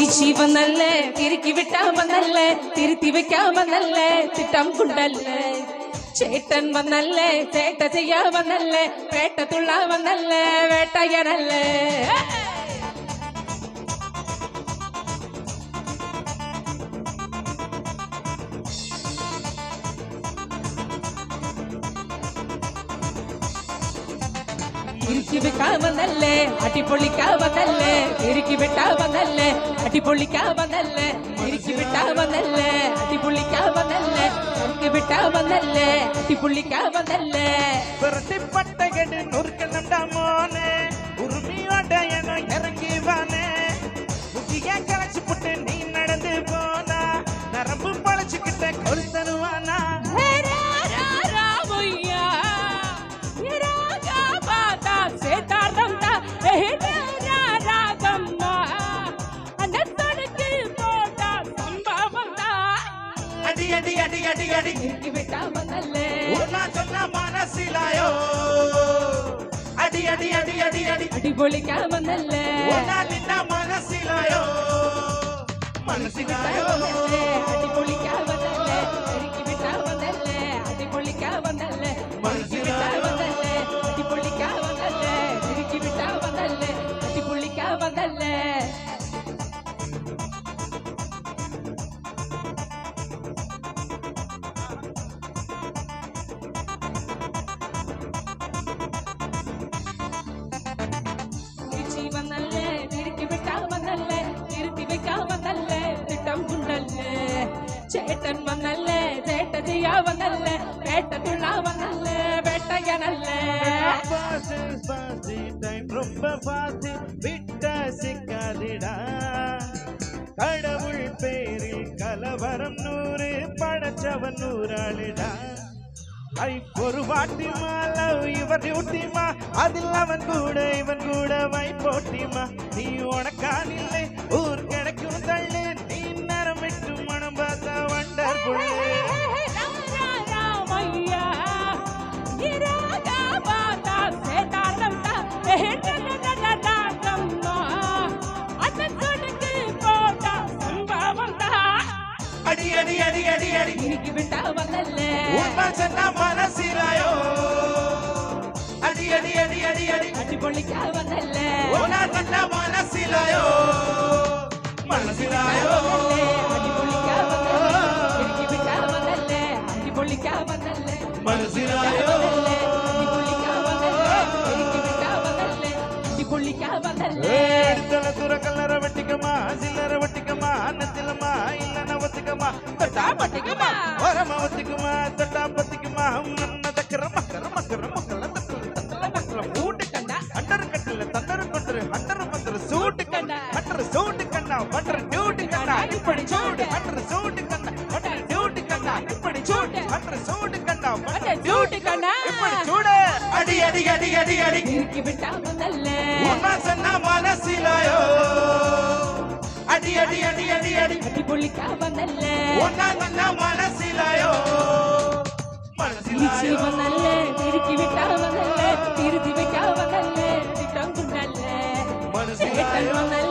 തിരിച്ചിവന്നല്ലേ തിരുക്കി വിട്ടാമെന്നല്ലേ? തിരുത്തി വെക്കാമെന്നല്ലേ? തിട്ടം കൊണ്ടല്ലേ? ചേട്ടൻ വന്നല്ലേ? ചേട്ട ചെയ്യാമെന്നല്ലേ? വേട്ട തുള്ളാമെന്നല്ലേ? വേട്ടയനല്ലേ? ചിരിച്ചു വെക്കാൻ വന്നല്ലേ അടിപൊളിക്കാൻ വന്നല്ലേ ചിരിക്കു വിട്ടാൻ വന്നല്ലേ അടിപൊളിക്കാൻ വന്നല്ലേ ചിരിച്ചു വിട്ടാൻ വന്നല്ലേ അടിപൊളിക്കാൻ വന്നല്ലേ ചിരിക്കു വിട്ടാൻ വന്നല്ലേ അടിപൊളിക്കാൻ വന്നല്ലേ വെറുതെ പട്ടകട് മോനെ. அடி அடி அடி அடி அடி சொன்ன மனசிலாயோ அடி அடி அடி அடி அடி அடி பொழிக்காம நல்ல நின்ன மனசிலாயோ மனசிலாயோ சேட்டன் வந்தல்ல சேட்டதியா வந்தல்ல வேட்ட துள்ளா வந்தல்ல வேட்டைய நல்ல ரொம்ப பாசி விட்ட சிக்காதிடா. கடவுள் பேரில் கலவரம் நூறு படைச்சவன் நூறாளிடா. லைஃப் ஒரு வாட்டிமா லவ் இவர் டியூட்டிமா அதில் அவன் கூட இவன் கூட வை போட்டிமா. நீ உனக்கானில்லை ஊர் கிடை அடி அடி அடி அடி அடி உண்மை சொன்ன மனசிலாயோ அடி அடி அடி அடி அடி உனா சொன்ன மனசிலாயோ மனசிலாயோ. கல்லற வெட்டிக்கமா சில்லற வெட்டிக்கமா அன்னத்திலமா இல்லன ஒத்துக்கமா. தொட்டா பட்டிக்கமா? ஓரமா ஒத்துக்குமா? தொட்டா பத்திக்குமா? மன்ன தக்கற மக்கற மக்கற மக்கள தட்டல மக்கள மூட்டு கண்ணா. அண்டர் கட்டல தண்டர் கொண்டரு அண்டர் மந்தர் சூட்டு கண்ணா. அண்டர் சூட்டு கண்ணா வண்டர் டியூட்டி கண்ணா. இப்படி சூடு அண்டர் சூட்டு கண்ணா. வண்டர் டியூட்டி கண்ணா. இப்படி சூடு அண்டர் சூட்டு கண்ணா. வண்டர் டியூட்டி கண்ணா. இப்படி சூடு அடி அடி அடி அடி அடி. இறுக்கி விட்டா முதல்ல. உன்ன சொன்ன மனசிலாயோ? அடி அடி அடி அடி அடி. அடி பொழிக்கா வந்தல்ல. உன்ன சொன்ன மனசிலாயோ? மனசிலாயோ? வந்தல்ல இறுக்கி விட்டா வந்தல்ல திருதி விட்டா வந்தல்ல திட்டம் குண்டல்ல. மனசிலாயோ? வந்தல்ல.